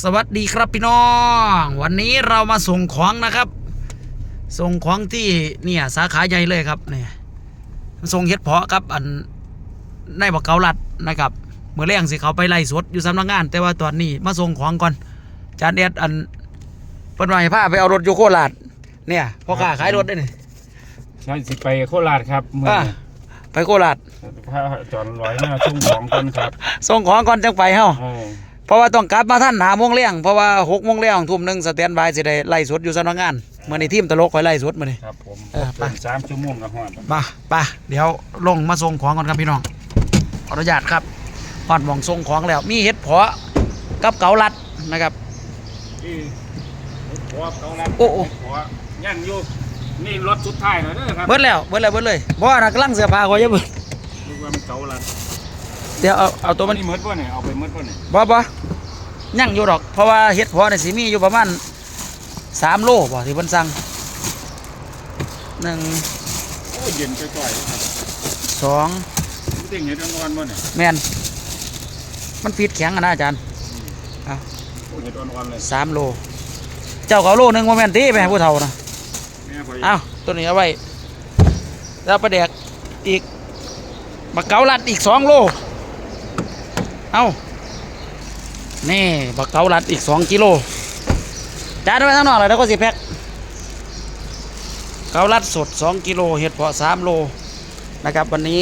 สวัสดีครับพี่น้อง วันนี้เรามาส่งของนะครับ ส่งของที่เนี่ยสาขาใหญ่เลยครับเนี่ยส่งเฮ็ดเพาะครับอันในบักเกาลัดนะครับเมื่อแรงสิเขาไปไล่สดอยู่สำนักงาน แต่ว่าตอนนี้มาส่งของก่อนจานเอ็ดอันเปิ้นว่าให้พาไปเอารถอยู่โคราชเนี่ยพ่อค้าขายรถได้นี่ใช่สิไปโคราชครับเมื่ออ่าไปโคราชพระจอนร้อยหน้าชุ่มของกันครับส่งของก่อนจังไปเฮา เออเพ ราะว่าต้องกลับมาท่านหาโมงเลี้ยงเพราะว่าหกโมงเลี้ยงทุ่มหนึ่งสแตนบายสิได้ไล่สดอยู่สำนักงานเมื่อในทีมตลกคอยไล่สดมานี่ครับผมเออไปเป็นสามชั่วโมงกับหอดมาไปเดี๋ยวลงมาส่งของก่อนครับพี่น้องขออนุญาตครับหอดหมองส่งของแล้ว มีเห็ดเพาะกับเกาลัดนะครับที่หัวเขารับโอ้โอ้หัวย่างอยู่นี่รถสุดท้ายแล้วเด้อครับเบิดแล้วเบิดแล้วเบิดเลยเพราะว่าน่ะกำลังเสื้อผ้าคอยจะเบิดดูว่ามันเก่าละ เดี๋ยวเอาเอาตัวมัมันนนี่หมดป่ะเนี่ยเอาไปหมดป่ะเนี่ยบ่บ่ยังอยู่ดอก เพราะว่าเห็ดเพาะเนี่ยสิมีอยู่ประมาณสามโลบ่ที่เพิ่นสั่งหนึ่งโอ้ยเย็นจ่อยๆเลยครับสองมันติ่งเห็ดอ่อนๆป่ะเนี่ยแมนมันฟีดแข็งอะนะอาจารย์โอ้ยเห็ดอ่อนๆเลยสามโล เจ้าก็เอาโลหนึ่งโมเมนตีไปให้ผู้เฒ่านะแม่พอเอาตัวนี้เอาไว้แล้วประเดกอีกบักเกาลัดอีกสองโล เอานี่บักเกาลัดอีกสองกิโลจานไว้ทั้งนอกเลยแล้วก็สิแพ็คเกาลัดสดสองกิโลเห็ดเพาะสามโลนะครับวันนี้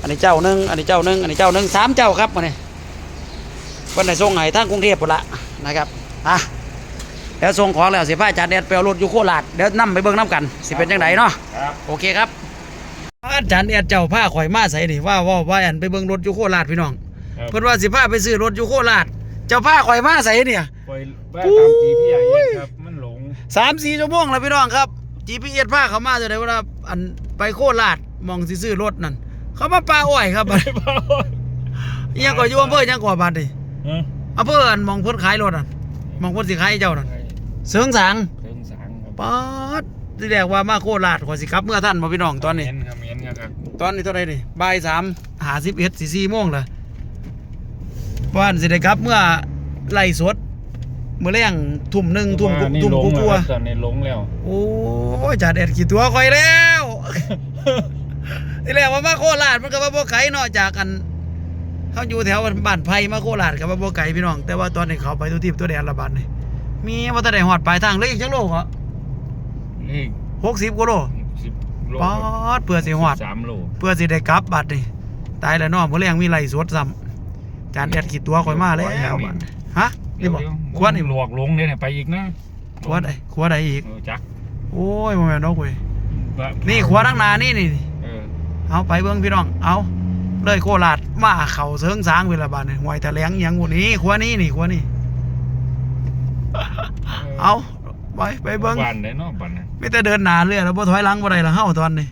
อันนี้เจ้าหนึ่งอันนี้เจ้าหนึ่งอันนี้เจ้าหนึ่งสามเจ้าครับวันนี้วันไหนส่งให้ทางกรุงเทพหมดละนะครับอะเดี๋ยวส่งของแล้วสิพาอาจารย์เด็ดไปเอารถอยู่โคราชเดี๋ยวนํไปเบิ่งน้ำกัน สิเป็นจังไดเนาะครับโอเคครับอาจารย์เอ็ดเจ้าผ้าข่อยมาใส่นี่ว่าว่าว่าอันไปเบิ่งรถอยู่โคราชพี่น้องครับ เพิ่นว่าสิพาไปซื้อรถอยู่โคราชเจ้าผ้าข่อยมาใส่เนี่ยไปบ้านตามจีพี่ใหญ่เองครับมันหลงสามสี่ชั่วโมงแล้วพี่น้องครับ GPS ผ้าเขามาจะได้ว่าอันไปโคราชมองสิซื้อรถนั่น เขามาปลาอ้อยครับบัดอิหยังก็อยู่อำเภออิหยังกว่าบัดนี่อำเภออันมองเพิ่นขายรถอะมองเพิ่นสิขายให้เจ้านั่นเสริงสางเครื่องสังครับป๊าดที่แรกว่ามาโคราชข่อยสิครับเมื่อท่านบ่พี่น้องตอนนี้เห็นครับเห็นครับตอนนี้เท่าไหรนี่บ่ายสามหาสิบเอ็ดสี่สี่โมงเลย บ้านสิได้ครับ เมื่อไล่สดเมื่อแรงทุ่มหนึ่งทุ่มว่านี่ทุ่มหลงกลัวแล้วครับตอนนี้หลงแล้วๆโอ้ยจ่าเด็ดกี่ตัวคอยแล้วที่แรกว่ามาโคราชมันก็ว่าบ่ไกลเนาะจากกันเขาอยู่แถวบ้านไผ่มาโคราชก็ว่าบ่ไกลพี่น้อง แต่ว่าตอนนี้เขาไปตัวทิพย์ตัวแดนละบาดนี่มีว่าแต่ได้หอดปลายทางเลยอีกจังโลเหรอนี่หกสิบกว่าโลสิบโลป๊อดเพื่อสิหอดสามโลเพื่อสิได้กลับบัดนี่ตายแล้วเน้องเพื่อเลี้ยงมีไหลสวดซ้ำ จานแอดขีดตัวข่อยมาแล้วบัดฮะนี่บอกขวดนี่หลวกหลงเนี่ยไปอีกนะขวดไอ้ขวดไอ้อีกเออจักโอ้ยโมแมนดอกเว้ยว่านี่ขวดทั้งหนานี่นี่เออเอาไปเบิ่งพี่น้องเอาเลยโคราชมาเข่าเสิงสางเวลาบาดนี่หวยทะแหลงอิหยังพวกนี้ขวดนี้นี่ขวดนี้เอาไปไปเบิ่งบ้านได้เนาะบ้านนั้นไม่แต่เดินหนาเรื่อยแล้วบ่ถอยหลังบ่ได้ละเฮาตอนนี้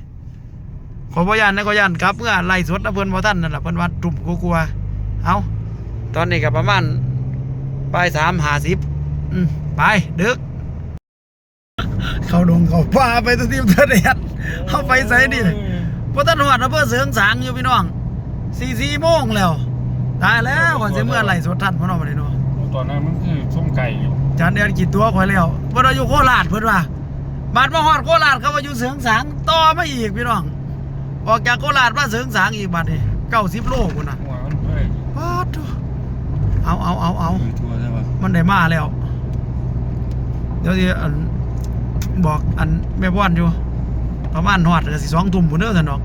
ขอบ่ย่านนะก็ย่านครับเมื่อไล่สดนะเพิ่นบ่ทันนั่นล่ะเพิ่นว่าตุ่มกลัวๆ เอาตอนนี้ก็ประมาณบ่าย3 50อืมไปดึก เข้าดงเข้าป่าไปตัวทีมตัวแดดเข้าไปไสนี่บ่ทันฮอดอำเภอเสริงสางอยู่พี่น้อง4-4โมงแล้ว ตายแล้วก่อนสิเมื่อไล่สดทันพ่อน้องบ่ได้เนาะตอนนั้นมันคือส้มไก่อยู่จานเดียนกี่ตัวข่อยแล้วเพิ่นว่าอยู่โคราชเพิ่นว่าบาดมาฮอดโคราชเขาว่าอยู่เสริงสางต่อมาอีกพี่น้องออกจากโคราชมาเสริงสางอีกบัดนี้90โลพุ่นน่ะ ดโถ่เอาเอาเอาเอาทัวร์ใช่ป่ะมันได้มาแล้ว เดี๋ยวสิอันบอกอันแม่บ้านอยู่ ประมาณฮอดก็สิ2ทุ่มพุ่นเด้อซั่นดอก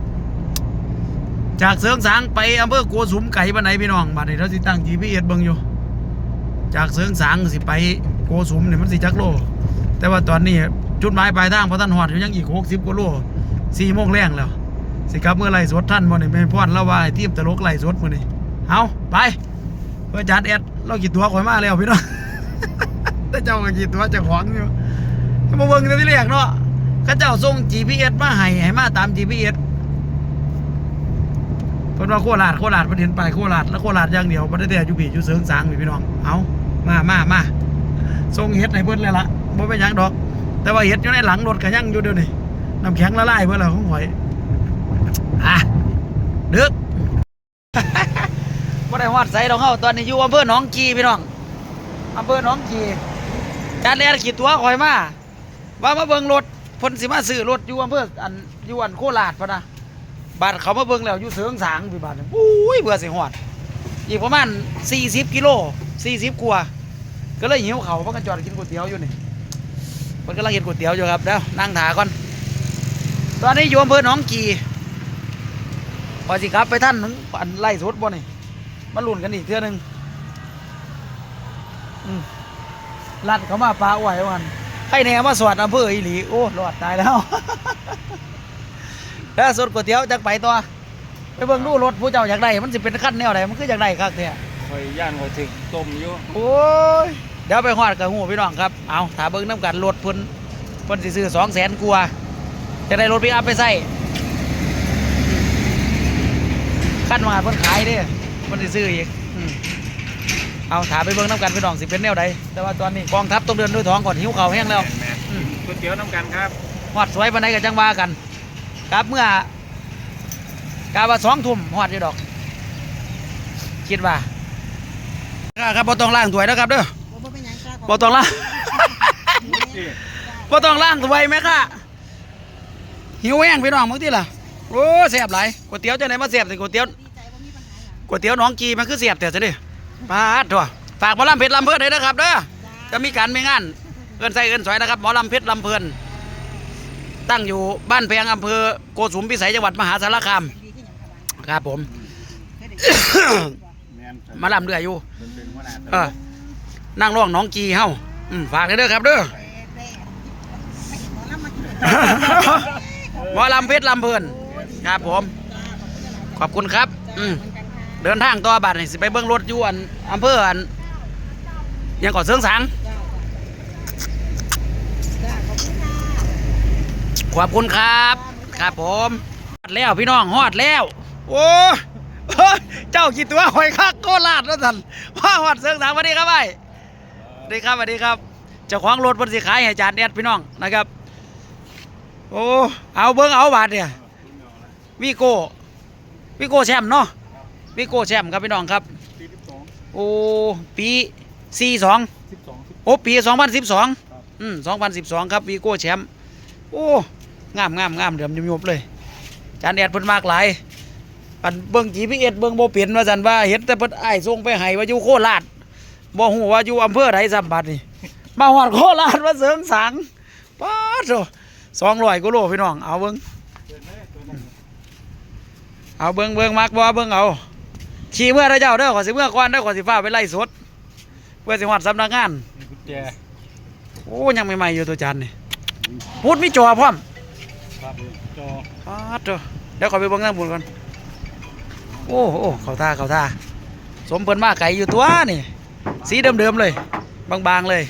จากเสริงสางไปอำเภอโกสุมไก่ปานไหนพี่น้องบัดนี้เราสิตั้ง GPS เบิ่งอยู่ จากเสริงสางสิไปโกสุมเนี่ยมันสิจักโล แต่ว่าตอนนี้จุดหมายปลายทางพอท่านหอดอยู่ยังอีกหกสิบกว่าโลสี่โมงแรงแล้ว สิกลับเมื่อไรสดท่านบ่นี่ไม่พ่อนแล้วว่าไอ้ทีมตลกไล่สดมื้อนี้ เอาไปเพื่อจัดแอดเรากี่ตัวข่อยมาแล้วพี่น้องแต่เจ้าก็กี่ตัวจะของอยู่มาเบิ่งแต่ที่แรกเนาะเขาเจ้าส่ง GPS มาให้ให้มาตาม GPS เพิ่นว่าโคราชโคราชเพิ่นเห็นไปโคราชแล้วโคราชอย่างเดียวบ่ได้แต่อยู่พี่อยู่เสริงสางนี่พี่น้องเอามามามาส่งเฮ็ดให้เพิ่นเลยล่ะบ่เป็นหยังดอก แต่ว่าเฮ็ดอยู่ในหลังรถก็ยังอยู่เดี๋ยวนี้น้ำแข็งละลายเพิ่นแล้วของข่อยอะดึก บ่ได้ฮอดไสดอกเฮาตอนนี้อยู่อำเภอหนองกีพี่น้องอำเภอหนองกีจานแลนขีดตัวคอยมาว่ามาเบิ่งรถเพิ่นสิมาซื้อรถอยู่อำเภออันอยู่อันโคราชพะนะบาดเขามาเบิ่งแล้วอยู่เสริงสางพี่บาดอุ้ยเบื่อสิฮอดอีกประมาณ 40 กิโล 40กว่าก็เลยหิวเขาเพราะกันจอดกินก๋วยเตี๋ยวอยู่นี่เพิ่นกำลังกินก๋วยเตี๋ยวอยู่ครับเดี๋ยวนั่งถาก่อน ตอนนี้อยู่อำเภอหนองกีพอสิครับไปท่านถึงอันไล่สดบ่นี่ มาลุ้นกันอีกเทื่อหนึงอืมลัดเขามาปลาไหววันให้แหน่มาสวดอำเภออีหลีโอ้รอดตายแล้วแล้วสดก๋วยเตี๋ยวจากไปตัวไปเบิ่งดูรถผู้เจ้าอยากได้มันสิเป็นขั้นแนวไหนมันคืออยากได้ครับเนี่ยคอยย่านคอยถึงต้มอยู่โอ้ยเดี๋ยวไปฮอดกับหูพี่น้องครับเอาถ้าเบิ่งน้ำกันรถเพิ่นเพิ่นสิซื้อสองแสนกว่าจะได้รถปิกอัพไปใส่ขั้นมาเพิ่นขายเด้ เพิ่นสิซื้ออีกอืมเอาถามไปเบิ่งน้ำกันพี่น้องสิเป็นแนวใดแต่ว่าตอนนี้กองทัพต้องเดินด้วยท้องก่อนหิวข้าวแห้งแล้วแม่อืมก๋วยเตี๋ยวน้ำกันครับฮอดสวยปานใดก็จังว่ากันครับเมื่อกาว่าสองทุ่มฮอดอยู่ดอก คิดว่าครับบ่ต้องล้างถ้วยนะครับเด้อบ่เป็นหยังครับบ่ต้องล้างบ่ต้องล้างถ้วยแม่ค่ะหิวแห้งพี่น้องมึงติล่ะโอ้แซ่บหลายก๋วยเตี๋ยวจังไดมาแซ่บสิก๋วยเตี๋ยว ก๋วยเตี๋ยวหน้องกีมันคือแซ่บแต่ซะดิปาดตัวฝากหมอลำเพชรลำเพิ่นด้วยนะครับเด้อจะมีการมีงานเอิ้นใส่เอินสอยนะครับหมอลำเพชรลำเพิ่นตั้งอยู่บ้านแพงอำเภอโกสุมพิสัยจังหวัดมหาสารคามครับผม มาลำเรืออยู่เออนั่งร้องหน้องกีเฮาอืมฝากเด้อครับเด้อแร่ไม่เห็นหมอหมอลำเพชรลำเพลินครับผม ขอบคุณครับ อืม เดินทางต่อบัตรนี่สิไปเบิ้งรถอยู่อันอำเภออันยังก่อเสริงสางขอบคุณค่ะขอบคุณครับ ครับผมฮอดแล้วพี่น้องฮอดแล้ว โอ้เฮ้ยเจ้ากี่ตัวหอยคักโคราชแล้วท่านว่าฮอดเสริงสางสวัสดีครับไอ้สวัสดีครับสวัสดีครับเจ้าของรถบนสีขายให้จานแดดพี่น้องนะครับ โอ้เอาเบิ้งเอาบาทเนี่ยวิโก้วิโก้แชมป์เนาะ วิโก้แชมป์ครับพี่น้องครับ ปีสิบสองโอ้ปีสี่สองสิบสองสิบ โอ้ปีสองพันสิบสองครับ อืมสองพันสิบสองครับวีโก้แชมป์โอ้งามงามงามเดือมยุบๆเลยจานแดดเพิ่นมากหลายอันเบิ่ง GPS เบิ่งบ่เปลี่ยนว่าซั่นว่าเห็นแต่เพิ่นอ้ายส่งไปให้ว่าอยู่โคราชบ่ฮู้ว่าอยู่อำเภอใดซ้ำบัดนี่ มาฮอดโคราชมาเสริงสางป๊าดโธ่200กิโลพี่น้องเอาเบิ่งเปิดเลยเปิดเลยเอาเบิ่งเบิ่งมักบ่เบิ่งเอา ขี่เมื่อไรเจ้าเด้อขอสิเมื่อก่อนเด้อขอสิฟ้าไปไล่สดเพื่อสิฮอดสำนักงานมีกุญแจโอ้ยังใหม่ๆอยู่ตัวจันนี่พูดมีจอพร้อมครับจอปาดเด้อเดี๋ยวขอไปเบิ่งทางบุญก่อนโอ้โอ้เขาท่าเขาท่าสมเพิ่นมาไก่อยู่ตัวนี่สีเดิมๆเลย บางๆเลย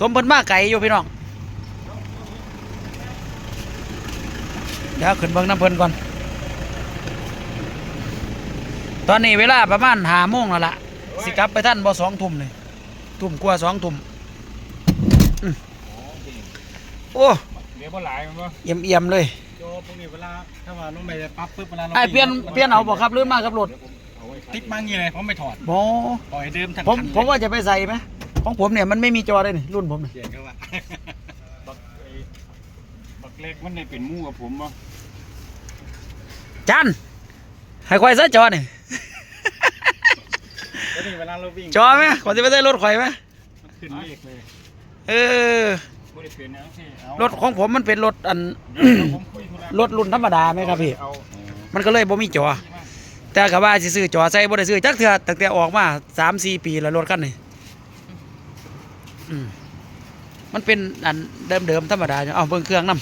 สมเพิ่นมาไก่อยู่พี่น้องเดี๋ยวขึ้นเบิ่งน้ำเพิ่นก่อน ตอนนี้เวลาประมาณห้าโมงแล้วล่ะ สิกลับไปท่านบ่สองทุ่มเลยทุ่มกว่าสองทุ่มอืมโอ้เดี๋ยวบ่หลายมันบ่เอี่ยมเอี่ยมๆเลยจอพวกนี้เวลาถ้าว่าน้องใบจะปั๊บปึ๊บเวลาราไอ้เปลี่ยนเปลี่ยนเอาบอกครับหรือมากับรถติดมางี้เลยผมไม่ถอดบอปล่อยเดิมทั้งผมคันเลยผมว่าจะไปใส่ไหมของผมเนี่ยมันไม่มีจอเลยนี่รุ่นผมนี่เปลี่ยนก็ว่าบักไอ้บักเล็กมันได้เป็นหมู่กับผมบ่จันให้ควายซะจอนี่ แล้วนี่เวลาเราวิ่งจอไหมขอจะไปใส่รถข่อยไหมมันขึ้นเลขเลยเออบ่ได้เปลี่ยนแล้วสิเอารถของผมมันเป็นรถอัน เดี๋ยวผมคุยธุะรถรุ่นธรรมดาไหมครับพี่ เอามันก็เลยบ่มีจอ แต่ก็ว่าสิซื้อจอใส่บ่ได้ซื้อจักเทื่อตั้งแต่ออกมาสามสี่ปีแล้วรถคันนี้อืมมันเป็นอันเดิมๆธรรมดาอยู่เอาเบิ่งเครื่องนํ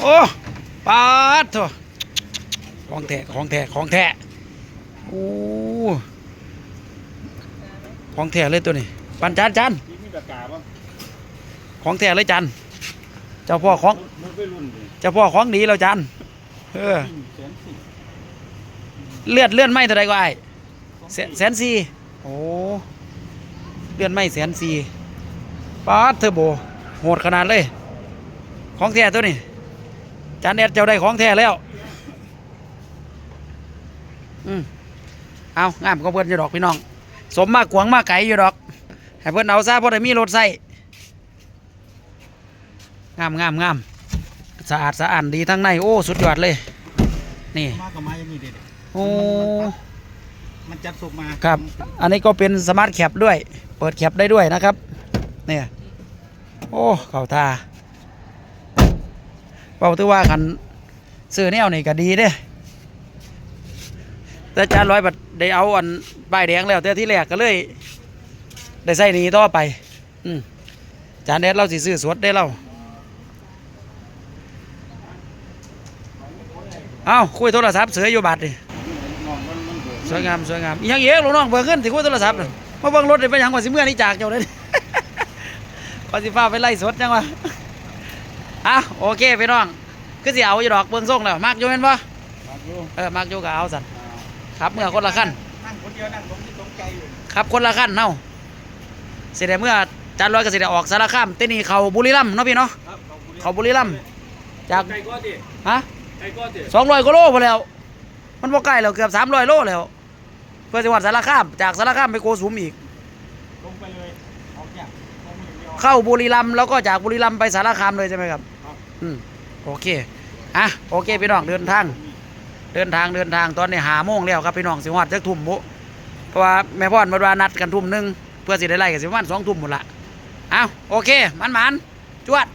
โอ้ปาดโถของแท้ของแท้ของแท้ โอ้ของแท้เลยตัวนี้ ปันจานจานมีปากกาบ่ของแท้เลยจานเจ้าพ่อของรถวัยรุ่นดิเจ้าพ่อของดีแล้วจานเออแสนสี่เลือดเลื่อนไหมเท่าไรก็ไอ้แสนแสนสี่โอ้เลื่อนไหมแสนสี่ปาเทอร์โบโหดขนาดเลย ของแท้ตัวนี้จานแอดเจ้าได้ของแท้แล้ว อืม เอางามก็เพื่อนจะดอกพี่น้อง สมมากกวางมากไก่อยู่ดอกให้เพิ่นเอาซะเพราะได้มีรถใส่งามงามงามสะอาดสะอาดดีทั้งในโอ้สุดยอดเลย นี่มากกับมาอย่างนี้เด็ดโอ้มันจัดสุกมาครับ อันนี้ก็เป็นสมาร์ทแคปด้วย เปิดแคปได้ด้วยนะครับ เนี่ย โอ้เข้าตาเป่าถือว่าคันซื้อแนวนี่ก็ดีเด้ แต่จานร้อยบัดได้เอาอันป้ายแดงแล้วแต่ที่แรกก็เลย ได้ใส่นี้ต่อไป อืมจานแดดเราสิซื้อสดได้เราเอาคุยโทรศัพท์เสืออยู่บัดดิสวยงามสวยงามอีหยังเยอกลูกน้องเบิ่งขึ้นสิคุยโทรศัพท์มาเบิ่งรถได้ไปยังกว่าสิเมื่อนี้จากเจ้าเลยก็สิฟ้าไปไล่สดจังวะอะโอเคพี่น้องคือสิเอาอยู่ดอกเบิ่งส่งแล้วมักอยู่แม่นบ่ครับอยู่เออมักอยู่ก็เอาสั่น ครับเมื่อคนละขั้นนั่งคนเดียวนั่งตรงที่ตรงใจอยู่ครับคนละขั้นเนาสิได้เมื่อจานร้อยก็สิได้ออกสารคามเต้นี่เขาบุรีรัมย์เนาะพี่เนาะครับเขาบุรีรัมย์จากไก่ก็ดิฮะไก่ก็ดิสองร้อยกิโลพอแล้ว มันบ่ใกล้แล้วเกือบสามร้อยโลแล้ว เพื่อจังหวัดสารคาม จากสารคามไปโกสุมอีกลงไปเลยเอาเนี่ยลงไปอย่างเดียวเข้าบุรีรัมย์แล้วก็จากบุรีรัมย์ไปสารคามเลยใช่ไหมครับครับอืมโอเคอะโอเคพี่น้องเดินทาง เดินทางเดินทางตอนนี้หาโมงแล้วครับพี่น้องสิฮอดจักทุ่มบุเพราะว่าแม่พ่อนมาว่านัดกันทุ่มหนึ่งเพื่อสิได้ไล่กันสิวันสองทุ่มหมดละเอ้าโอเคมันมันจวด